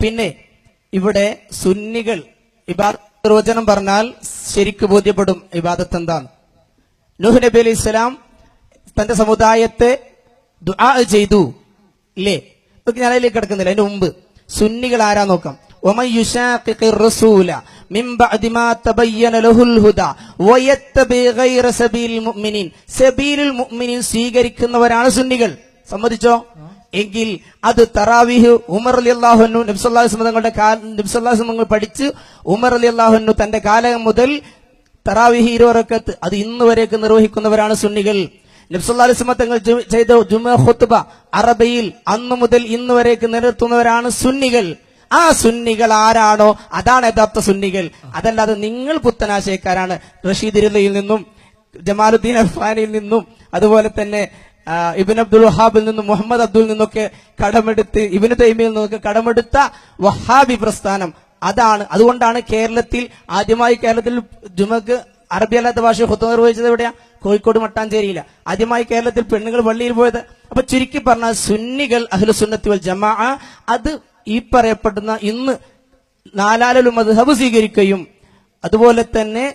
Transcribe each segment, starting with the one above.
പിന്നെ ഇവിടെ സുന്നികൾ ഇബാദത്ത് നിർവചനം പറഞ്ഞാൽ ശരിക്ക് ബോധ്യപ്പെടും ഇബാദത്ത് എന്താണ് നൂഹ് നബി അലൈഹി സ്വലാം തന്റെ സമുദായത്തെ ദുആ ചെയ്തു ഇല്ലേ ഇതൊക്കെ ഞാൻ അതിലേക്ക് കിടക്കുന്നില്ല അതിന് മുമ്പ് സുന്നികൾ ആരാ നോക്കാം ومن يشاقق الرسول من بعد ما تبين له الهدى ويتبع غير سبيل المؤمنين سبيل المؤمنين സ്വീകരിക്കുന്നവരാണ് സുന്നികൾ സമ്മതിച്ചോ എങ്കിൽ അത് തറാവിഹ് ഉമർ അലി അള്ളാഹുനു നബ്സല്ലാഹു തങ്ങളുടെ നബ്സല്ലാഹു തങ്ങൾ പഠിച്ച് ഉമർ അലി അള്ളാഹുനു തന്റെ കാലം മുതൽ തറാവിഹി ഇരുവറക്കത്ത് അത് ഇന്ന് വരേക്ക് നിർവഹിക്കുന്നവരാണ് സുന്നികൾ. നബ്സല്ലാസ്മ തങ്ങൾ ജു- ചെയ്ത ജുമ ഖുത്ബ അറബയിൽ അന്നു മുതൽ ഇന്ന് വരേക്ക് നിലനിർത്തുന്നവരാണ് സുന്നികൾ. ആ സുന്നികൾ ആരാണോ? അതാണ് യഥാർത്ഥ സുന്നികൾ. അതല്ലാതെ നിങ്ങൾ പുത്തനാശയക്കാരാണ്. റഷീദ് ഇരുലയിൽ നിന്നും ജമാലുദ്ദീൻ അഫ്ഫാനിൽ നിന്നും അതുപോലെ തന്നെ ഇബിൻ അബ്ദുൽ വഹാബിൽ നിന്നും മുഹമ്മദ് അബ്ദുൽ നിന്നൊക്കെ കടമെടുത്ത് ഇബിന് തൈമിയിൽ നിന്നൊക്കെ കടമെടുത്ത വഹാബി പ്രസ്ഥാനം. അതാണ് അതുകൊണ്ടാണ് കേരളത്തിൽ ആദ്യമായി കേരളത്തിൽ ജുമക്ക് അറബി അല്ലാത്ത ഭാഷ ഹുത്ത നിർവഹിച്ചത് എവിടെയാ? കോഴിക്കോട് മട്ടാഞ്ചേരിയില്ല ആദ്യമായി കേരളത്തിൽ പെണ്ണുങ്ങൾ പള്ളിയിൽ പോയത്. അപ്പൊ ചുരുക്കി പറഞ്ഞ സുന്നികൾ അഹ്ലു സുന്നത്തി വൽ ജമാ അത് ഈ പറയപ്പെടുന്ന ഇന്ന് നാലാലും മദ്ഹബ് സ്വീകരിക്കുകയും അതുപോലെ തന്നെ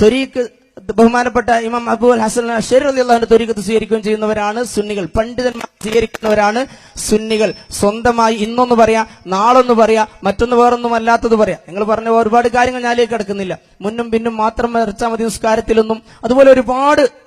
ത്വരീക്ക് ബഹുമാനപ്പെട്ട ഇമാം അബു അൽ ഹസൻ അഷർ അള്ളാഹുന്റെ ത്വരീക്കത്ത് സ്വീകരിക്കുകയും ചെയ്യുന്നവരാണ് സുന്നികൾ. പണ്ഡിതന്മാർ സ്വീകരിക്കുന്നവരാണ് സുന്നികൾ. സ്വന്തമായി ഇന്നൊന്ന് പറയാ നാളൊന്ന് പറയാ മറ്റൊന്ന് വേറൊന്നും അല്ലാത്തത് പറയാ. നിങ്ങൾ പറഞ്ഞ ഒരുപാട് കാര്യങ്ങൾ ഞാനിലേക്ക് കിടക്കുന്നില്ല. മുന്നും പിന്നും മാത്രം മറിച്ചാൽ മതി നിസ്കാരത്തിലൊന്നും. അതുപോലെ ഒരുപാട്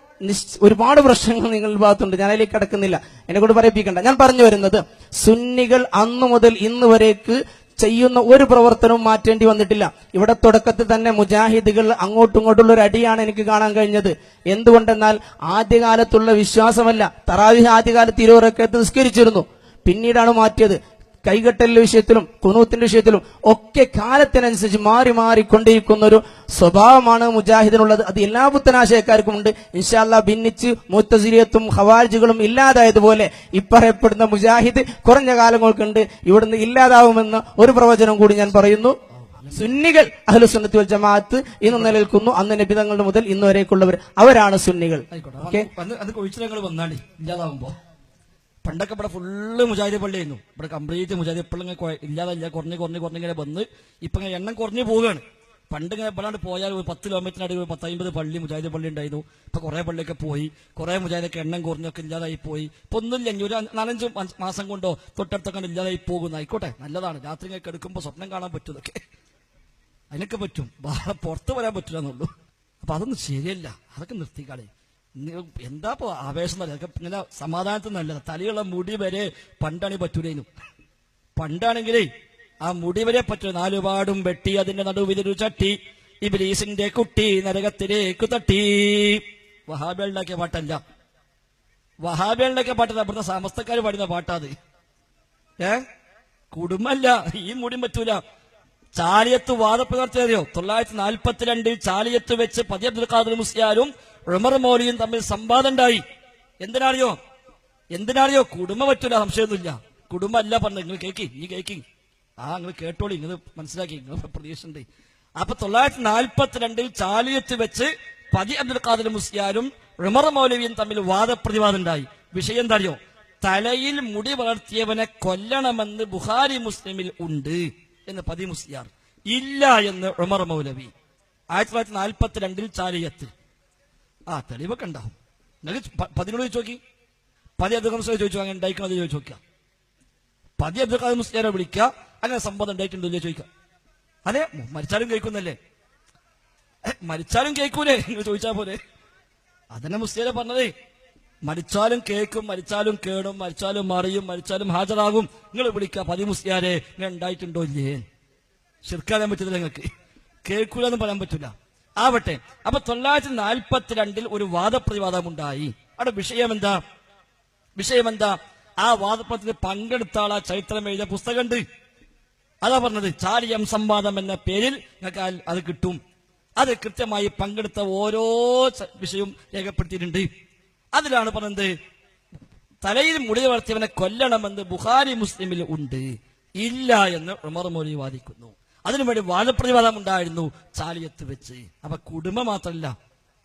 ഒരുപാട് പ്രശ്നങ്ങൾ നിങ്ങളുടെ ഭാഗത്തുണ്ട്. ഞാൻ അതിലേക്ക് കിടക്കുന്നില്ല. എന്നെ കൊണ്ട് പറയിപ്പിക്കണ്ട. ഞാൻ പറഞ്ഞു വരുന്നത് സുന്നികൾ അന്നു മുതൽ ഇന്ന് വരേക്ക് ചെയ്യുന്ന ഒരു പ്രവർത്തനവും മാറ്റേണ്ടി വന്നിട്ടില്ല. ഇവിടെ തുടക്കത്തിൽ തന്നെ മുജാഹിദുകൾ അങ്ങോട്ടും ഇങ്ങോട്ടുള്ള ഒരു അടിയാണ് എനിക്ക് കാണാൻ കഴിഞ്ഞത്. എന്തുകൊണ്ടെന്നാൽ ആദ്യകാലത്തുള്ള വിശ്വാസമല്ല. തറാവിഹ് ആദ്യകാലത്ത് ഇരുവരൊക്കെ നിസ്കരിച്ചിരുന്നു. പിന്നീടാണ് മാറ്റിയത്. കൈകെട്ടലിന്റെ വിഷയത്തിലും കുനൂത്തിന്റെ വിഷയത്തിലും ഒക്കെ കാലത്തിനനുസരിച്ച് മാറി മാറിക്കൊണ്ടിരിക്കുന്ന ഒരു സ്വഭാവമാണ് മുജാഹിദിനുള്ളത്. അത് എല്ലാ പുത്തനാശയക്കാർക്കും ഉണ്ട് ഇൻഷാല്ല ഭിന്നിച്ച് മൂത്തസിരിയത്തും ഹവാർജുകളും ഇല്ലാതായതുപോലെ ഇപ്പറയപ്പെടുന്ന മുജാഹിദ് കുറഞ്ഞ കാലങ്ങൾക്കുണ്ട്. ഇവിടുന്ന് ഇല്ലാതാവുമെന്ന് ഒരു പ്രവചനം കൂടി ഞാൻ പറയുന്നു. സുന്നികൾ അഹ്ലുസുന്നത്തി വൽ ജമാഅത്ത് ഇന്ന് നിലനിൽക്കുന്നു. അന്ന് നബിതങ്ങളുടെ മുതൽ ഇന്ന് വരേക്കുള്ളവർ അവരാണ് സുന്നികൾ. ഓക്കെ? അത് കൊഴിച്ചിലങ്ങൾ വന്നാണ് ഇല്ലാതാവുമ്പോ. പണ്ടൊക്കെ ഇവിടെ ഫുള്ള് മുജാഹിദ് പള്ളിയായിരുന്നു. ഇവിടെ കംപ്ലീറ്റ് മുജാഹിദ് പള്ളി ഇല്ലാതല്ല കുറഞ്ഞ് കുറഞ്ഞ് കുറഞ്ഞിങ്ങനെ വന്ന് ഇപ്പൊ ഇങ്ങനെ എണ്ണം കുറഞ്ഞ് പോവുകയാണ്. പണ്ട് ഇങ്ങനെ ഇവിടെ പോയാൽ ഒരു പത്ത് കിലോമീറ്ററിനടി ഒരു പത്തമ്പത് പള്ളി മുജാഹിദ് പള്ളി ഉണ്ടായിരുന്നു. ഇപ്പൊ കുറെ പള്ളിയൊക്കെ പോയി. കുറെ മുജാഹിദൊക്കെ എണ്ണം കുറഞ്ഞൊക്കെ ഇല്ലാതായി പോയി. ഇപ്പൊ ഒന്നുമില്ല ഒരു നാലഞ്ച് മാസം കൊണ്ടോ തൊട്ടടുത്തൊക്കെ ഇല്ലാതായി പോകുന്നു. ആയിക്കോട്ടെ നല്ലതാണ്. രാത്രി ഇങ്ങനെ കിടക്കുമ്പോൾ സ്വപ്നം കാണാൻ പറ്റുന്നൊക്കെ അതിനൊക്കെ പറ്റും. പുറത്ത് വരാൻ പറ്റില്ല എന്നുള്ളൂ അപ്പൊ അതൊന്നും ശരിയല്ല. അതൊക്കെ നിർത്തിക്കാളെ എന്താ പോ ആവേശം നല്ല ഇങ്ങനെ സമാധാനത്തിൽ നല്ലത് തലയുള്ള മുടി വരെ പണ്ടാണ് പറ്റൂലേനു. പണ്ടാണെങ്കിലേ ആ മുടി വരെ പറ്റൂ. നാലുപാടും വെട്ടി അതിന്റെ നടുവിലൊരു ചട്ടി ഇബിലീസിന്റെ കുട്ടി നരകത്തിലേക്ക് തട്ടി. വഹാബി ഉണ്ടാക്കിയ പാട്ടല്ല. വഹാബി ഉണ്ടാക്കിയ പാട്ടല്ല. ഇവിടുത്തെ സമസ്തക്കാർ പാടുന്ന പാട്ടാത് ഏ? കുടുംബല്ല ഈ മുടി പറ്റൂല. ചാലിയത്ത് വാദപ്രവർത്തി അറിയോ തൊള്ളായിരത്തി നാൽപ്പത്തിരണ്ടിൽ ചാലിയത്ത് വെച്ച് പതി അബ്ദുൽ ഖാദർ മുസ്ലിയാരും ഉമർ മോലിയും തമ്മിൽ സംവാദം ഉണ്ടായി. എന്തിനാറിയോ എന്തിനാറിയോ കുടുംബം പറ്റൂല സംശയമൊന്നുമില്ല. കുടുംബമല്ല പറഞ്ഞത്. നിങ്ങൾ കേക്കി നീ കേക്കി. ആ നിങ്ങൾ കേട്ടോളി നിങ്ങൾ മനസ്സിലാക്കി നിങ്ങൾ പ്രതീക്ഷ ഉണ്ട് അപ്പൊ തൊള്ളായിരത്തി നാൽപ്പത്തിരണ്ടിൽ ചാലിയത്ത് വെച്ച് പതി അബ്ദുൽ ഖാദർ മുസ്ലിയാരും ഉമർ മൗലവിയും തമ്മിൽ വാദപ്രതിവാദം ഉണ്ടായി. വിഷയം എന്താ അറിയോ തലയിൽ മുടി വളർത്തിയവനെ കൊല്ലണമെന്ന് ബുഹാരി മുസ്ലിമിൽ ഉണ്ട്. എന്ന് പതി മുസ്ലിയാർ. ഇല്ല എന്ന് ഉമർ മൗലവി. ആയിരത്തി തൊള്ളായിരത്തി നാൽപ്പത്തി രണ്ടിൽ ചാലിയത്ത്. ആ തെളിവൊക്കെ ഉണ്ടാവും. പ- പതിനോട് ചോദിച്ചു നോക്കി. പതി മുസ്ലിം ചോദിച്ചു അങ്ങനെ ഉണ്ടായിക്കണത് ചോദിച്ചു നോക്കുക. പതി ഖാദി മുസ്ലിയാരെ വിളിക്കുക. അങ്ങനെ സംഭവം ഉണ്ടായിട്ടുണ്ടോ ചോദിക്കുക. അതെ മരിച്ചാലും കേൾക്കുന്നല്ലേ? മരിച്ചാലും കേൾക്കൂലേ? നിങ്ങൾ ചോദിച്ചാ പോലെ അതന്നെ മുസ്ലിയാരെ പറഞ്ഞതേ. മരിച്ചാലും കേൾക്കും മരിച്ചാലും കേടും മരിച്ചാലും മറിയും മരിച്ചാലും ഹാജരാകും. നിങ്ങൾ വിളിക്കുക പതിമുസ്യാരെ ഇങ്ങനെ ഉണ്ടായിട്ടുണ്ടോ ഇല്ലേ? ശിർക്കാനാൻ പറ്റത്തില്ല നിങ്ങൾക്ക് കേൾക്കൂല എന്ന് പറയാൻ പറ്റില്ല ആവട്ടെ അപ്പൊ തൊള്ളായിരത്തി നാൽപ്പത്തിരണ്ടിൽ ഒരു വാദപ്രതിവാദം ഉണ്ടായി അവിടെ വിഷയം എന്താ വിഷയം എന്താ ആ വാദപ്രതി പങ്കെടുത്ത ആ ചരിത്രം എഴുതിയ പുസ്തകമുണ്ട്. അതാ പറഞ്ഞത് ചാരിയം സംവാദം എന്ന പേരിൽ നിങ്ങൾക്ക് അത് കിട്ടും. അത് കൃത്യമായി പങ്കെടുത്ത ഓരോ വിഷയവും രേഖപ്പെടുത്തിയിട്ടുണ്ട്. അതിലാണ് പറഞ്ഞത് തലയിൽ മുടി വളർത്തിയവനെ കൊല്ലണമെന്ന് ബുഹാരി മുസ്ലിമിൽ ഉണ്ട്. ഇല്ല എന്ന് ഉമർ മോലി വാദിക്കുന്നു. അതിനുവേണ്ടി വാദപ്രതിവാദം ഉണ്ടായിരുന്നു ചാലിയത്ത് വെച്ച്. അപ്പൊ കുടുംബം മാത്രമല്ല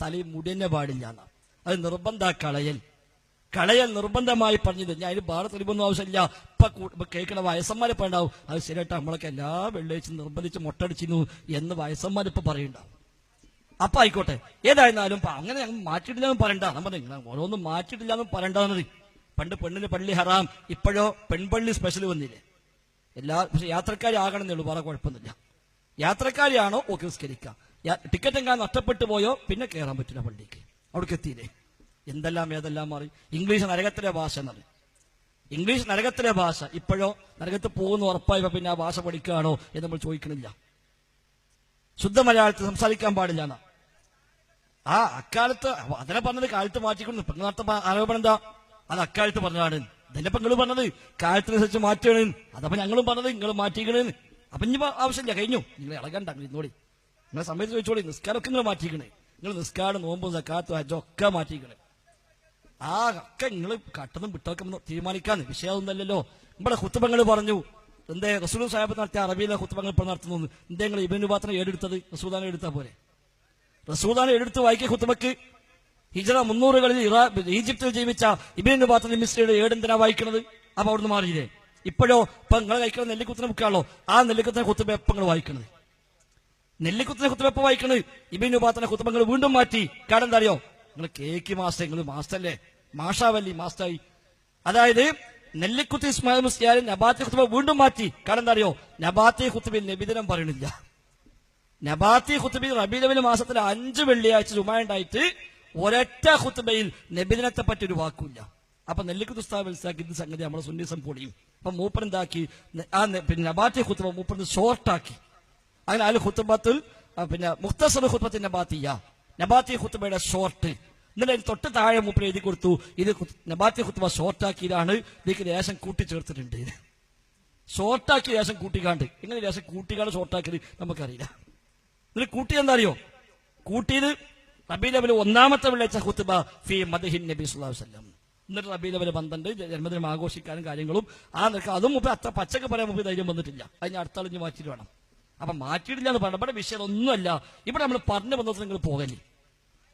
തലയിൽ മുടി തന്നെ പാടില്ല അത് നിർബന്ധ കളയൽ. കളയൽ നിർബന്ധമായി പറഞ്ഞത് ഞാൻ അതിന് ഭാര തെളിവൊന്നും ആവശ്യമില്ല. ഇപ്പൊ കേൾക്കണ വയസ്സന്മാരെ ഉണ്ടാവും. അത് ശരിയായിട്ട് നമ്മളൊക്കെ എല്ലാ വെള്ളിയാഴ്ച നിർബന്ധിച്ച് മുട്ടടിച്ചിരുന്നു എന്ന് വയസ്സന്മാർ ഇപ്പൊ പറയുണ്ടാവും അപ്പൊ ആയിക്കോട്ടെ. ഏതായിരുന്നാലും അങ്ങനെ ഞങ്ങൾ മാറ്റിയിട്ടില്ല പറയണ്ട. നമ്മൾ ഓരോന്നും മാറ്റിയിട്ടില്ല എന്ന് പറയണ്ടെന്നത് പണ്ട് പെണ്ണിന് പള്ളി ഹറാം ഇപ്പോഴോ പെൺപള്ളി സ്പെഷ്യൽ വന്നില്ലേ? എല്ലാ പക്ഷെ യാത്രക്കാരി ആകണമെന്നേ ഉള്ളൂ വേറെ കുഴപ്പമൊന്നുമില്ല. യാത്രക്കാരിയാണോ? ഓക്കെ നിസ്കരിക്കാം. ടിക്കറ്റ് എങ്ങാൻ നഷ്ടപ്പെട്ടു പോയോ? പിന്നെ കയറാൻ പറ്റില്ല പള്ളിക്ക്. അവിടേക്ക് എത്തിയില്ലേ? എന്തെല്ലാം ഏതെല്ലാം മാറി? ഇംഗ്ലീഷ് നരകത്തിലെ ഭാഷ എന്നറി ഇംഗ്ലീഷ് നരകത്തിലെ ഭാഷ. ഇപ്പോഴോ നരകത്ത് പോകുന്ന ഉറപ്പായപ്പോ പിന്നെ ആ ഭാഷ പഠിക്കുകയാണോ എന്ന് നമ്മൾ ചോദിക്കണില്ല. ശുദ്ധ മലയാളത്തിൽ സംസാരിക്കാൻ പാടില്ല എന്നാ. ആ അക്കാലത്ത് അതിനെ പറഞ്ഞത്? കാലത്ത് മാറ്റിക്കൊണ്ട് ഇപ്പൊ നടത്ത ആരോപണം എന്താ? അത് അക്കാലത്ത് പറഞ്ഞതാണ്. ഇതല്ലേ ഇപ്പൊ നിങ്ങൾ പറഞ്ഞത്? കാലത്തിനനുസരിച്ച് മാറ്റണേ അതപ്പോ ഞങ്ങളും പറഞ്ഞത് നിങ്ങൾ മാറ്റിക്കണേന്ന് അപ്പൊ ഇനി ആവശ്യമില്ല കഴിഞ്ഞു. നിങ്ങൾ ഇളകണ്ട ഇന്നോടി നിങ്ങളെ സമയത്ത് ചോദിച്ചോളി നിസ്കാരമൊക്കെ നിങ്ങൾ മാറ്റിക്കണേ. നിങ്ങൾ നിസ്കാരം നോമ്പും സക്കാത്തും അജൊക്കെ മാറ്റിക്കണേ. ആ ഒക്കെ നിങ്ങൾ കട്ടതും വിട്ടൊക്കെ തീരുമാനിക്കാന്ന്. വിഷയമൊന്നുമല്ലല്ലോ. നമ്മുടെ കുത്തുബങ്ങൾ പറഞ്ഞു എന്തേ റസൂൽ സാഹിബ് നടത്തിയ അറബിയിലെ കുത്തുബങ്ങൾ ഇപ്പോൾ നടത്തുന്നു എന്തേ നിങ്ങൾ ഇബിന് പാത്രം ഏടെടുത്തത്? റസൂദാനെ പോരെ. റസൂദാനെ എടുത്ത് വായിക്കിയ കുത്തുബക്ക് ഹിജറ മുന്നൂറുകളിൽ ഈജിപ്തിൽ ജീവിച്ച ഇബിന് പാത്രം മിസ്രിയുടെ ഏടെന്തിനാ വായിക്കുന്നത്? അപ്പൊ അവിടുന്ന് മാറിയില്ലേ? ഇപ്പോഴോ ഇപ്പൊ നിങ്ങൾ കഴിക്കുന്ന നെല്ലിക്കുത്തിനെ ബുക്കാണല്ലോ ആ നെല്ലിക്കുത്തിനെ കുത്തുബ എപ്പം നിങ്ങൾ വായിക്കണത്? നെല്ലിക്കുത്തിനെ കുത്തുബ എപ്പോ വായിക്കണത്? ഇബിന് പാത്രനെ കുത്തുബങ്ങൾ വീണ്ടും മാറ്റി. കാരണം എന്താ അറിയോ? നിങ്ങൾ കേക്ക് മാസ്റ്റർ നിങ്ങൾ മാസ്റ്റല്ലേ മാഷാവല്ലി മാസ്റ്റായി. അതായത് നെല്ലിക്കുത്തി ഇസ്മായിൽ മുസ്ലിയാലും നബാത്തി കുത്തുബ വീണ്ടും മാറ്റി. കാരണം എന്താ അറിയോ? നബാത്തി കുത്തുബിൽ നബിദിനം പറയണില്ല നബാത്തി ഖുത്ബി റബീലവിൽ മാസത്തിൽ അഞ്ച് വെള്ളിയാഴ്ച ചുമയുണ്ടായിട്ട് ഒരൊറ്റ ഖുത്ബയിൽ നബിദിനത്തെ പറ്റി ഒരു വാക്കില്ല അപ്പൊ നെല്ലിക്ക് ഉസ്താദ് മനസ്സിലാക്കി ഇത് സംഗതി നമ്മളെ സുന്നീസം പൊളിയും. അപ്പൊ മൂപ്പൻ എന്താക്കി? ആ പിന്നെ നബാത്തി ഖുത്ബ മൂപ്പൻ ഷോർട്ടാക്കി. അങ്ങനെ അൽ ഖുത്ബത്തിൽ പിന്നെ മുഖ്തസർ ഖുത്തുബത്തിന്റെ നബാത്തിയ. നബാത്തി ഖുത്ബയുടെ ഷോർട്ട്. എന്നിട്ട് അതിന് തൊട്ട് താഴെ മൂപ്പൻ എഴുതി കൊടുത്തു ഇത് നബാത്തി ഖുത്ബ ഷോർട്ടാക്കിയതാണ് ഇതിലേക്ക് ലേശം കൂട്ടിച്ചേർത്തിട്ടുണ്ട്. ഷോർട്ടാക്കി ലേശം കൂട്ടിക്കാണ്ട്. എങ്ങനെ ലേശം കൂട്ടിക്കാണ്ട് ഷോർട്ടാക്കിയത് നമുക്കറിയില്ല. എന്നിട്ട് കൂട്ടിയത് എന്താ അറിയോ കൂട്ടിയത് നബീ ലെവൽ ഒന്നാമത്തെ വിളിച്ച ഹുത്തുബ ഫി മദഹിൻ നബി സുല്ലാഹു വല്ലം എന്നിട്ട് നബീ ലെവൽ പന്ത്രണ്ട് ജന്മദിനം ആഘോഷിക്കാനും കാര്യങ്ങളും. ആ നിൽക്കുക അതും മുമ്പ് അത്ര പച്ചക്ക് പറയാൻ മുമ്പ് ധൈര്യം വന്നിട്ടില്ല. അതിന് അടുത്ത ആളിഞ്ഞ് മാറ്റിയിട്ട് വേണം. അപ്പൊ മാറ്റിയിട്ടില്ല എന്ന് പറഞ്ഞ വിഷയം ഒന്നുമല്ല ഇവിടെ നമ്മൾ പറഞ്ഞു വന്നോട്ട് നിങ്ങൾ പോകല്ലേ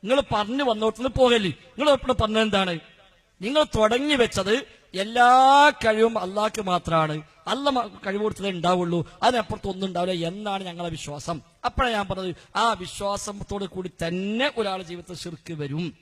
നിങ്ങൾ പറഞ്ഞു വന്നോട്ട് പോകല്ലേ നിങ്ങൾ എപ്പോഴും പറഞ്ഞത് എന്താണ്? നിങ്ങൾ തുടങ്ങി വെച്ചത് എല്ലാ കഴിവും അള്ളാഹ്ക്ക് മാത്രമാണ് അല്ല മ- കഴിവ് കൊടുത്തതേ ഉണ്ടാവുള്ളൂ. അതിനപ്പുറത്ത് ഒന്നും ഉണ്ടാവില്ല എന്നാണ് ഞങ്ങളെ വിശ്വാസം. അപ്പോഴാണ് ഞാൻ പറഞ്ഞത് ആ വിശ്വാസത്തോട് കൂടി തന്നെ ഒരാൾ ജീവിതത്തിൽ ശിർക്ക് വരും.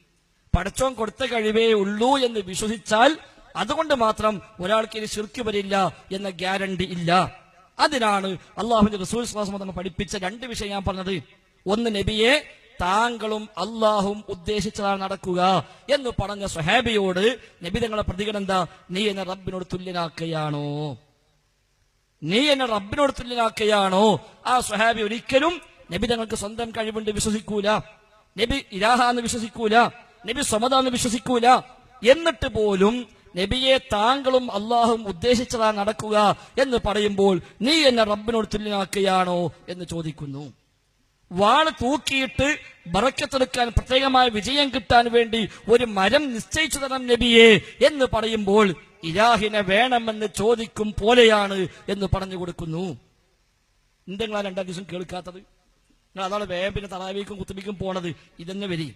പടച്ചോൻ കൊടുത്ത കഴിവേ ഉള്ളൂ എന്ന് വിശ്വസിച്ചാൽ അതുകൊണ്ട് മാത്രം ഒരാൾക്ക് ഇനി ശിർക്ക് വരില്ല എന്ന ഗ്യാരണ്ടി ഇല്ല. അതിനാണ് അള്ളാഹുവിന്റെ റസൂൽ ശ്വാസം തങ്ങൾ പഠിപ്പിച്ച രണ്ട് വിഷയം ഞാൻ പറഞ്ഞത്. ഒന്ന് നബിയെ താങ്കളും അള്ളാഹും ഉദ്ദേശിച്ചതാണ് നടക്കുക എന്ന് പറഞ്ഞ സുഹാബിയോട് നബി തങ്ങളെ പ്രതികരണം എന്താ? നീ എന്നെ റബ്ബിനോട് തുല്യനാക്കുകയാണോ? നീ എന്നെ റബ്ബിനോട് തുല്യനാക്കുകയാണോ? ആ സ്വഹാബി ഒരിക്കലും നബി തങ്ങൾക്ക് സ്വന്തം കഴിവുണ്ട് വിശ്വസിക്കൂല. നബി ഇരാഹ എന്ന് വിശ്വസിക്കൂല. നബി സമത എന്ന് വിശ്വസിക്കൂല. എന്നിട്ട് പോലും നബിയെ താങ്കളും അള്ളാഹും ഉദ്ദേശിച്ചതാ നടക്കുക എന്ന് പറയുമ്പോൾ നീ എന്നെ റബ്ബിനോട് തുല്യനാക്കുകയാണോ എന്ന് ചോദിക്കുന്നു. വാൾ തൂക്കിയിട്ട് ബറക്കത്തെടുക്കാൻ പ്രത്യേകമായ വിജയം കിട്ടാൻ വേണ്ടി ഒരു മരം നിശ്ചയിച്ചു തരണം നബിയെ എന്ന് പറയുമ്പോൾ ഇലാഹിനെ വേണമെന്ന് ചോദിക്കും പോലെയാണ് എന്ന് പറഞ്ഞു കൊടുക്കുന്നു. എന്തെങ്കിലും രണ്ടാം ദിവസം കേൾക്കാത്തത്? നിങ്ങൾ അതാണ് വേഗം തറാവിക്കും കുത്തുബിക്കും പോണത്. ഇതന്നെ വരി?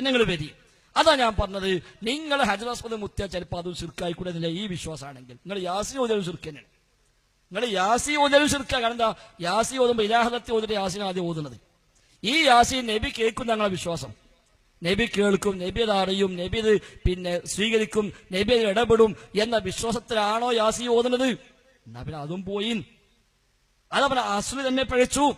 നിങ്ങൾ വരി? അതാ ഞാൻ പറഞ്ഞത്. നിങ്ങൾ ഹജറസ്മത് മുത്തിയ ചിലപ്പോൾ അതും ശിർക്കായി കൂടെ എന്നില്ല. ഈ വിശ്വാസമാണെങ്കിൽ. നിങ്ങൾ യാസി ഓതലും ചുരുക്കന്നെയാണ് നിങ്ങൾ യാസി ഓതലും ശിർക്ക. കാരണം എന്താ? യാസി ഓതുമ്പോൾ ഇലാഹദത്തെ ഓതിട്ട് യാസിനാദ്യം ഓതുന്നത്. ഈ യാസി നബി കേൾക്കും ഞങ്ങളെ വിശ്വാസം. നബി കേൾക്കും നബി അത് അറിയും നബി ഇത് പിന്നെ സ്വീകരിക്കും നബി അത് ഇടപെടും എന്ന വിശ്വാസത്തിലാണോ യാസി ഓതുന്നത്? എന്നാ അതും പോയി. അതവൻ അസുൽ തന്നെ പഴച്ചു.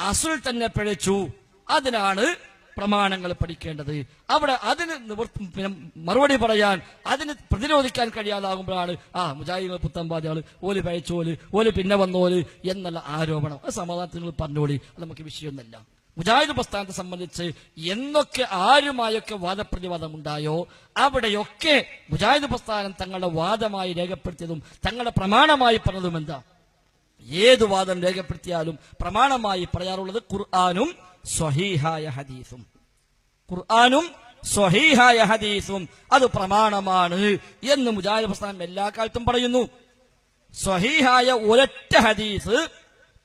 അസുൽ തന്നെ പഴച്ചു. അതിനാണ് പ്രമാണങ്ങൾ പഠിക്കേണ്ടത്. അവിടെ അതിന് മറുപടി പറയാൻ അതിന് പ്രതിരോധിക്കാൻ കഴിയാതാകുമ്പോഴാണ് ആ മുജാഹിദുകൾ പുത്തമ്പാദികൾ ഓൽ പഴച്ചോൽ ഓൽ പിന്നെ വന്നോൽ എന്നുള്ള ആരോപണം. ആ സമാധാനത്തിൽ പറഞ്ഞോളി. അത് നമുക്ക് വിഷയമൊന്നുമല്ല. മുജാഹിദ് പ്രസ്ഥാനത്തെ സംബന്ധിച്ച് എന്നൊക്കെ ആരുമായൊക്കെ വാദപ്രതിവാദം ഉണ്ടായോ അവിടെയൊക്കെ മുജാഹിദ് പ്രസ്ഥാനം തങ്ങളുടെ വാദമായി രേഖപ്പെടുത്തിയതും തങ്ങളുടെ പ്രമാണമായി പറഞ്ഞതും എന്താ? ഏത് വാദം രേഖപ്പെടുത്തിയാലും പ്രമാണമായി പറയാറുള്ളത് ഖുർആാനും സ്വഹീഹായ ഹദീസും. ഖുർആാനും സ്വഹീഹായ ഹദീസും. അത് പ്രമാണമാണ് എന്ന് മുജാഹിദ് പ്രസ്ഥാനം എല്ലാ കാലത്തും പറയുന്നു. സ്വഹീഹായ ഒരൊറ്റ ഹദീസ്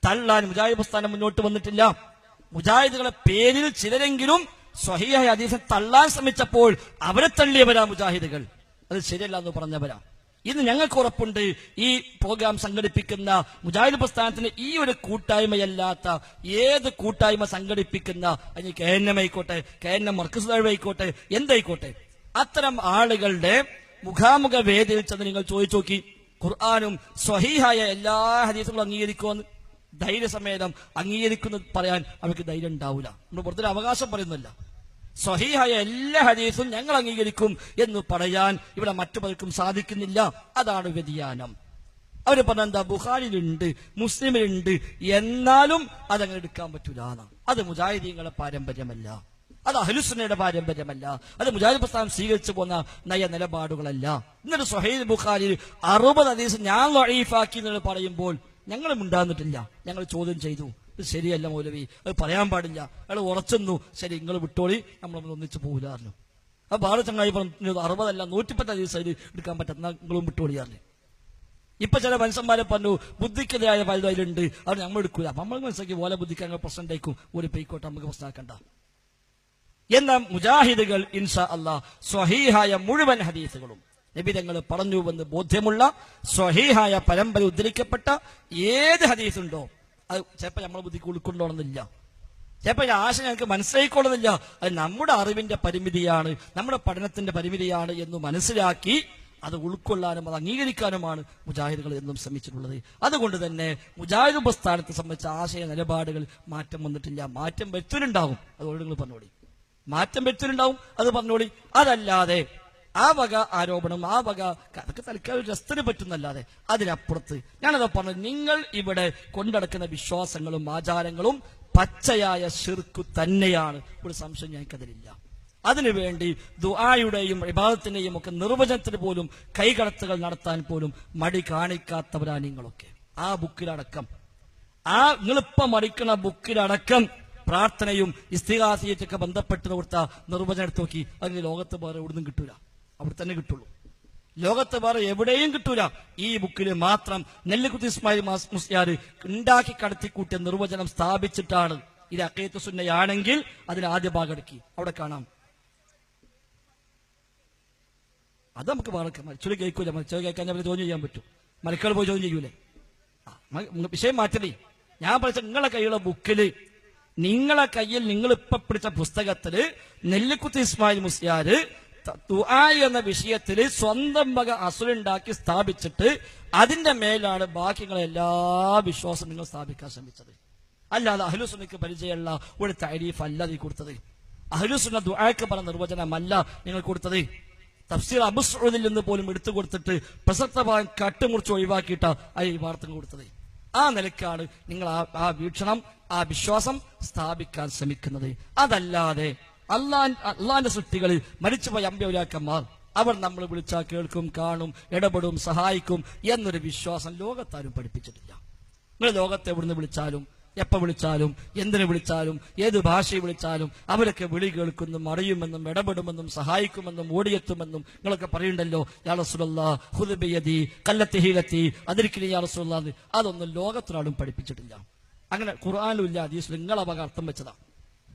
തള്ളാൻ മുജാഹിദ് പ്രസ്ഥാനം മുന്നോട്ട് വന്നിട്ടില്ല. മുജാഹിദുകളെ പേരിൽ ചിലരെങ്കിലും സ്വഹീഹായ ഹദീസിനെ തള്ളാൻ ശ്രമിച്ചപ്പോൾ അവരെ തള്ളിയവരാ മുജാഹിദുകൾ. അത് ശരിയല്ല എന്ന് പറഞ്ഞവരാ. ഇന്ന് ഞങ്ങൾക്ക് ഉറപ്പുണ്ട് ഈ പ്രോഗ്രാം സംഘടിപ്പിക്കുന്ന മുജാഹിദ് പ്രസ്ഥാനത്തിന് ഈ ഒരു കൂട്ടായ്മയല്ലാത്ത ഏത് കൂട്ടായ്മ സംഘടിപ്പിക്കുന്ന അതിന് കെ എൻ എം ആയിക്കോട്ടെ കെ എൻ എം മർക്കസ് ആയിക്കോട്ടെ എന്തായിക്കോട്ടെ. അത്തരം ആളുകളുടെ മുഖാമുഖ വേദിയിൽ ചെന്ന് നിങ്ങൾ ചോദിച്ചു നോക്കി. ഖുർആാനും സ്വഹീഹായ എല്ലാ ഹദീസുകളും അംഗീകരിക്കുമെന്ന് ധൈര്യസമേതം അംഗീകരിക്കുന്നത് പറയാൻ അവർക്ക് ധൈര്യം ഉണ്ടാവില്ല നമ്മൾ പുറത്തൊരു അവകാശം പറയുന്നില്ല സ്വഹീഹായ എല്ലാ ഹദീസും ഞങ്ങൾ അംഗീകരിക്കും എന്ന് പറയാൻ ഇവിടെ മറ്റു പലർക്കും സാധിക്കുന്നില്ല. അതാണ് വ്യതിയാനം. അവർ പറഞ്ഞ എന്താ? ബുഹാരിലുണ്ട് മുസ്ലിമിലുണ്ട്. എന്നാലും അതങ്ങനെ എടുക്കാൻ പറ്റൂല. അത് മുജാഹിദീങ്ങളുടെ പാരമ്പര്യമല്ല. അത് അഹലുസുന്നയുടെ പാരമ്പര്യമല്ല. അത് മുജാഹിദ് പ്രസ്ഥാനം സ്വീകരിച്ചു പോന്ന നയ നിലപാടുകളല്ല. എന്നിട്ട് സൊഹൈദ് ബുഖാരി അറുപത് ഹദീസ് ഞാൻ ലഈഫാക്കി എന്ന് പറയുമ്പോൾ ഞങ്ങൾ ഉണ്ടാകുന്നിട്ടില്ല ഞങ്ങൾ ചോദ്യം ചെയ്തു. ഇത് ശരിയല്ല മൗലവി. അത് പറയാൻ പാടില്ല. അയാൾ ഉറച്ചെന്നു. ശരി നിങ്ങൾ വിട്ടോളി. നമ്മൾ ഒന്നിച്ച് പോകില്ലായിരുന്നു ആ ബാല ചങ്ങായി പറഞ്ഞു അറുപതല്ല നൂറ്റിപ്പത്ത് ദിവസം അതിൽ എടുക്കാൻ പറ്റുന്ന നിങ്ങളും വിട്ടോളിയാറില്ലേ ഇപ്പൊ ചില മനുഷ്യന്മാരെ പറഞ്ഞു ബുദ്ധിക്കെതിരായ പലതും അതിലുണ്ട് അത് നമ്മൾ എടുക്കൂല. അപ്പൊ നമ്മൾ മനസ്സിലാക്കി ഓല ബുദ്ധിക്ക് അങ്ങനെ പ്രശ്നം ഉണ്ടായിക്കും. ഒരു പെയ്ക്കോട്ടെ നമുക്ക് പ്രശ്നമാക്കണ്ട. എന്നാൽ മുജാഹിദുകൾ ഇൻഷാ അല്ലാ സ്വഹീഹായ മുഴുവൻ ഹദീസുകളും. നബിതങ്ങൾ പറഞ്ഞുവെന്ന് ബോധ്യമുള്ള സ്വഹീഹായ പരമ്പര ഉദ്ധരിക്കപ്പെട്ട ഏത് ഹദീസുണ്ടോ അത് ചിലപ്പോൾ നമ്മളെ ബുദ്ധിക്ക് ഉൾക്കൊള്ളണമെന്നില്ല. ചിലപ്പോൾ ഈ ആശ ഞങ്ങൾക്ക് മനസ്സിലായിക്കൊള്ളുന്നില്ല അത് നമ്മുടെ അറിവിന്റെ പരിമിതിയാണ് നമ്മുടെ പഠനത്തിന്റെ പരിമിതിയാണ് എന്ന് മനസ്സിലാക്കി അത് ഉൾക്കൊള്ളാനും അത് അംഗീകരിക്കാനുമാണ് മുജാഹിദുകൾ എന്നും ശ്രമിച്ചിട്ടുള്ളത്. അതുകൊണ്ട് തന്നെ മുജാഹിദ് ഉപസ്ഥാനത്തെ സംബന്ധിച്ച ആശയ നിലപാടുകൾ മാറ്റം വന്നിട്ടില്ല. മാറ്റം വരുത്തുന്നുണ്ടാവും. അതുകൊണ്ട് നിങ്ങൾ പറഞ്ഞോളി. മാറ്റം വരുത്തുന്നുണ്ടാവും. അത് പറഞ്ഞോളി. അതല്ലാതെ ആ വക ആരോപണം ആ വക അതൊക്കെ തൽക്കാലം രസത്തിന് പറ്റുന്നല്ലാതെ അതിനപ്പുറത്ത് ഞാനത് പറഞ്ഞു നിങ്ങൾ ഇവിടെ കൊണ്ടടക്കുന്ന വിശ്വാസങ്ങളും ആചാരങ്ങളും പച്ചയായ ശിർക്കു തന്നെയാണ്. ഒരു സംശയം ഞങ്ങൾക്കതിലില്ല. അതിനുവേണ്ടി ദുആയുടെയും വിഭാഗത്തിന്റെയും ഒക്കെ നിർവചനത്തിന് പോലും കൈകടത്തുകൾ നടത്താൻ പോലും മടി കാണിക്കാത്തവരാ നിങ്ങളൊക്കെ. ആ ബുക്കിലടക്കം. ആ നിങ്ങളിപ്പം മറിക്കണ ബുക്കിലടക്കം പ്രാർത്ഥനയും ഇസ്തികാസിയൊക്കെ ബന്ധപ്പെട്ട് കൊടുത്ത നിർവചനം എടുത്ത് നോക്കി അതിന് ലോകത്ത് വേറെ എവിടുന്നും കിട്ടൂല. അവിടെ തന്നെ കിട്ടുള്ളൂ. ലോകത്ത് വേറെ എവിടെയും കിട്ടൂല. ഈ ബുക്കിൽ മാത്രം നെല്ലിക്കുത്തി ഇസ്മായിൽ മാസ് മുസ്യാർ ഉണ്ടാക്കി കടത്തിക്കൂട്ടിയ നിർവചനം സ്ഥാപിച്ചിട്ടാണ് ഇത് അക്കയത്ത് സുന്നയാണെങ്കിൽ അതിന് ആദ്യ ഭാഗം എടുക്കി. അവിടെ കാണാം. അത് നമുക്ക് വേറെ മരിച്ചൊരു കേൾക്കൂല. മരിച്ചൊരു കേൾക്കാൻ ഞാൻ ചോദ്യം ചെയ്യാൻ പറ്റും. മലക്കൾ പോയി ചോദ്യം ചെയ്യൂലേ? വിഷയം മാറ്റണേ. ഞാൻ പഠിച്ച നിങ്ങളെ കയ്യിലുള്ള ബുക്കിൽ നിങ്ങളെ കയ്യിൽ നിങ്ങൾ ഇപ്പൊ പിടിച്ച പുസ്തകത്തിൽ നെല്ലിക്കുത്തി ഇസ്മായിൽ മുസ്യാര് ത- എന്ന വിഷയത്തിൽ സ്വന്തം വക അസുലുണ്ടാക്കി സ്ഥാപിച്ചിട്ട് അതിന്റെ മേലാണ് ബാക്കിയുള്ള എല്ലാ വിശ്വാസം നിങ്ങൾ സ്ഥാപിക്കാൻ ശ്രമിച്ചത്. അല്ലാതെ അഹ്ലുസുനക്ക് പരിചയമുള്ള ഒരു താരീഫ് അല്ല നീ കൊടുത്തത്. അഹ്ലുസുന ദുആക്ക് പറഞ്ഞ നിർവചനമല്ല നിങ്ങൾ കൊടുത്തത്. തഫ്സീർ അബുസ്ഉദിൽ നിന്ന് പോലും എടുത്തു കൊടുത്തിട്ട് പ്രസക്തമായ കട്ടുമുറിച്ച് ഒഴിവാക്കിയിട്ട ആ ഈ വാർത്ത കൊടുത്തത്. ആ നിലക്കാണ് നിങ്ങൾ ആ വീക്ഷണം ആ വിശ്വാസം സ്ഥാപിക്കാൻ ശ്രമിക്കുന്നത്. അതല്ലാതെ അള്ളാൻ അള്ളാന്റെ സൃഷ്ടികളിൽ മരിച്ചുപോയ അമ്പ്യൗരാക്കന്മാർ അവർ നമ്മൾ വിളിച്ചാൽ കേൾക്കും കാണും ഇടപെടും സഹായിക്കും എന്നൊരു വിശ്വാസം ലോകത്താരും പഠിപ്പിച്ചിട്ടില്ല. നിങ്ങൾ ലോകത്തെ എവിടുന്ന് വിളിച്ചാലും എപ്പ വിളിച്ചാലും എന്തിനു വിളിച്ചാലും ഏത് ഭാഷയിൽ വിളിച്ചാലും അവരൊക്കെ വിളി കേൾക്കുന്നും അറിയുമെന്നും ഇടപെടുമെന്നും സഹായിക്കുമെന്നും ഓടിയെത്തുമെന്നും നിങ്ങളൊക്കെ പറയുണ്ടല്ലോ യാളസുല്ലാ ഹുദബിയതി കല്ലത്തി ഹീലത്തി യാളസുല്ലാ അതൊന്നും ലോകത്തിനാളും പഠിപ്പിച്ചിട്ടില്ല. അങ്ങനെ ഖുർആാനും ഇല്ല ഹദീസിലും നിങ്ങളവക അർത്ഥം വെച്ചതാ.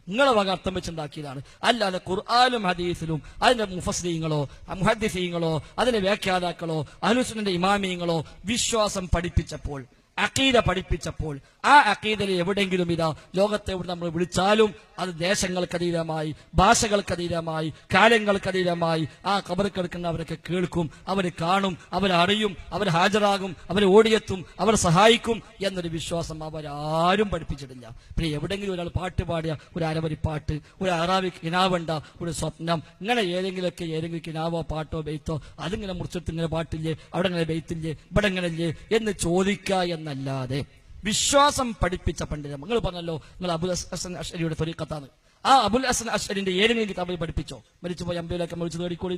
നിങ്ങളെ വക അർത്ഥം വെച്ചുണ്ടാക്കിയതാണ്. അല്ലാതെ ഖുർആാനും ഹദീസിലും അതിന്റെ മുഫസ്ലീങ്ങളോ മുഹദ്ദിസീങ്ങളോ അതിന്റെ വ്യാഖ്യാതാക്കളോ അഹ്ലുസുന്നന്റെ ഇമാമിയങ്ങളോ വിശ്വാസം പഠിപ്പിച്ചപ്പോൾ അക്കീദ പഠിപ്പിച്ചപ്പോൾ ആ അക്കീതയിൽ എവിടെയെങ്കിലും ഇതാ ലോകത്തെ എവിടെ നമ്മൾ വിളിച്ചാലും അത് ദേശങ്ങൾക്കതീതമായി ഭാഷകൾക്കതീതമായി കാലങ്ങൾക്കതീതമായി ആ കബർ കിടക്കുന്നവരൊക്കെ കേൾക്കും അവർ കാണും അവരറിയും അവർ ഹാജരാകും അവർ ഓടിയെത്തും അവർ സഹായിക്കും എന്നൊരു വിശ്വാസം അവരാരും പഠിപ്പിച്ചിട്ടില്ല. പിന്നെ എവിടെയെങ്കിലും ഒരാൾ പാട്ട് പാടിയ ഒരു അരവരി പാട്ട് ഒരു അറാവി കിനാവണ്ട ഒരു സ്വപ്നം ഇങ്ങനെ ഏതെങ്കിലുമൊക്കെ ഏതെങ്കിലും കിനാവോ പാട്ടോ ബെയ്ത്തോ അതിങ്ങനെ മുറിച്ചെടുത്ത് ഇങ്ങനെ പാട്ടില്ലേ അവിടെ ഇങ്ങനെ ബെയ്ത്തില്ലേ ഇവിടെ ഇങ്ങനെ ഇല്ലേ എന്ന് ചോദിക്കുക എന്നല്ലാതെ വിശ്വാസം പഠിപ്പിച്ച പണ്ഡിതൻ. നിങ്ങൾ പറഞ്ഞല്ലോ നിങ്ങൾ അബുൽ ഹസൻ അഷരിയുടെ തൊരീക്കത്താണ് ആ അബുൽ ഹസൻ അഷരിന്റെ ഏതെങ്കിലും കിതാബിൽ പഠിപ്പിച്ചോ? മരിച്ചുപോയി അമ്പയിലൊക്കെ മരിച്ചു തേടിക്കോളി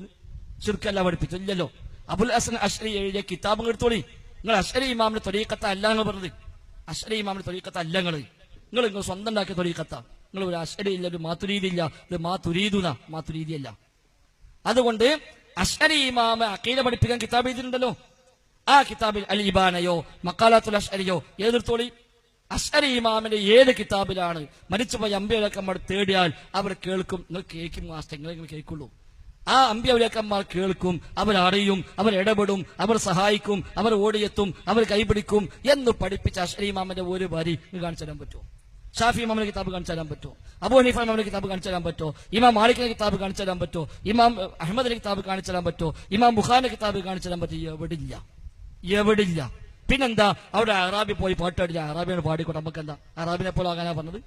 ചുരുക്കല്ല പഠിപ്പിച്ചു? ഇല്ലല്ലോ. അബുൽ ഹസൻ അഷരി എഴുതിയ കിതാബ് എടുത്തോളി. നിങ്ങൾ അഷരി ഇമാമിന്റെ തൊലിക്കത്ത അല്ല എന്ന് പറഞ്ഞത്. അഷരി ഇമാമിന്റെ തൊലിക്കത്ത അല്ല നിങ്ങൾ നിങ്ങൾ നിങ്ങൾ സ്വന്തം ഉണ്ടാക്കിയ തൊലിക്കത്ത നിങ്ങൾ ഒരു അഷരി ഇല്ല ഒരു മാതുരീതി ഇല്ല ഇത് മാതുരീതുന മാതുരീതിയല്ല അതുകൊണ്ട് അഷ്അരി ഇമാമ അക്കീല പഠിപ്പിക്കാൻ കിതാബ് എഴുതിയിട്ടുണ്ടല്ലോ. ആ കിതാബിൽ അൽ ഇബാനയോ മക്കാലാത്തുൽ അഷ്അരിയോ എതിർത്തോളി അഷ്അരി ഇമാമിന്റെ ഏത് കിതാബിലാണ് മരിച്ചുപോയ അമ്പിയലക്കന്മാർ തേടിയാൽ അവർ കേൾക്കും. നിങ്ങൾ കേൾക്കും മാസ്റ്റർ നിങ്ങൾ കേൾക്കുള്ളൂ. ആ അമ്പിയവലക്കന്മാർ കേൾക്കും അവർ അറിയും അവർ ഇടപെടും അവർ സഹായിക്കും അവർ ഓടിയെത്തും അവർ കൈപിടിക്കും എന്ന് പഠിപ്പിച്ച അഷ്അരി ഇമാമിന്റെ ഒരു വരി കാണിച്ചു തരാൻ പറ്റുമോ? ഷാഫി ഇമാമിന്റെ കിതാബ് കാണിച്ചു തരാൻ പറ്റുമോ? അബു ഹനീഫ ഇമാമിന്റെ കിതാബ് കാണിച്ചു തരാൻ പറ്റുമോ? ഇമാം മാലിക്കിന്റെ കിതാബ് കാണിച്ചു തരാൻ പറ്റുമോ? ഇമാം അഹമ്മദിന്റെ കിതാബ് കാണിച്ചു തരാൻ പറ്റുമോ? ഇമാം ബുഖാന്റെ കിതാബ് കാണിച്ചു തരാൻ പറ്റുമോ? എവിടില്ല. എവിടില്ല. പിന്നെന്താ? അവിടെ അറാബി പോയി പാട്ടാടില്ല അറാബിയാണ് പാടിക്കോട്ടെ. നമുക്ക് എന്താ അറാബിനെ പോലെ ആകാനാ പറഞ്ഞത്?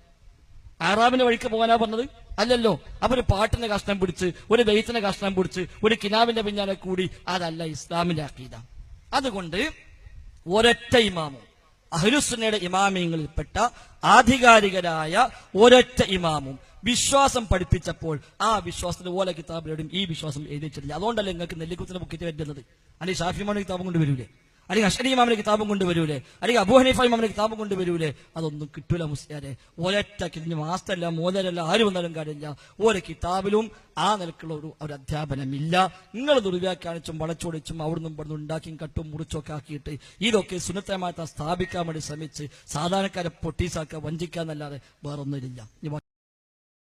അറാബിന്റെ വഴിക്ക് പോകാനാ പറഞ്ഞത്? അല്ലല്ലോ. അപ്പൊ ഒരു പാട്ടിന്റെ കഷ്ണം പിടിച്ച് ഒരു വെയ്ത്തിന്റെ കഷ്ണം പിടിച്ച് ഒരു കിനാവിന്റെ പിന്നാലെ കൂടി അതല്ല ഇസ്ലാമിന്റെ അക്കീത അതുകൊണ്ട് ഒരൊറ്റ ഇമാമോ അഹ്ലുസുന്നയുടെ ഇമാമിയങ്ങളിൽപ്പെട്ട ആധികാരികരായ ഒരൊറ്റ ഇമാമും വിശ്വാസം പഠിപ്പിച്ചപ്പോൾ ആ വിശ്വാസത്തിന് ഓല കിതാബിലോടും ഈ വിശ്വാസം എഴുതിച്ചിട്ടില്ല. അതുകൊണ്ടല്ലേ നിങ്ങൾക്ക് നെല്ലിക്കുത്തിന്റെ ബുക്കിറ്റ് വരുന്നത്? അല്ലെങ്കിൽ ഷാഫിമാന്റെ കിതാബും കൊണ്ട് വരൂലേ? അല്ലെങ്കിൽ അഷരി ഇമാമിന്റെ കിതാബും കൊണ്ടുവരൂലേ അല്ലെങ്കിൽ അബു ഹനീഫ ഇമാമിന്റെ കിതാബും കൊണ്ടുവരൂലേ അതൊന്നും കിട്ടൂല മുസ്ലിയാരെ. ഒരൊറ്റ കിഞ്ഞ് മാസ്റ്റല്ല മോദരല്ല ആര് വന്നാലും കാര്യമില്ല. ഓരോ കിതാബിലും ആ നിലക്കുള്ള ഒരു ഒരു അധ്യാപനമില്ല. നിങ്ങൾ ദുർവ്യാഖ്യാനിച്ചും വളച്ചൊടിച്ചും അവിടുന്ന് ഇവിടുന്ന് ഉണ്ടാക്കിയും കട്ടും മുറിച്ചൊക്കെ ആക്കിയിട്ട് ഇതൊക്കെ സുന്നത്തമായിട്ട് സ്ഥാപിക്കാൻ വേണ്ടി ശ്രമിച്ച് സാധാരണക്കാരെ പൊട്ടീസാക്കുക വഞ്ചിക്കുക എന്നല്ലാതെ വേറൊന്നുമില്ല.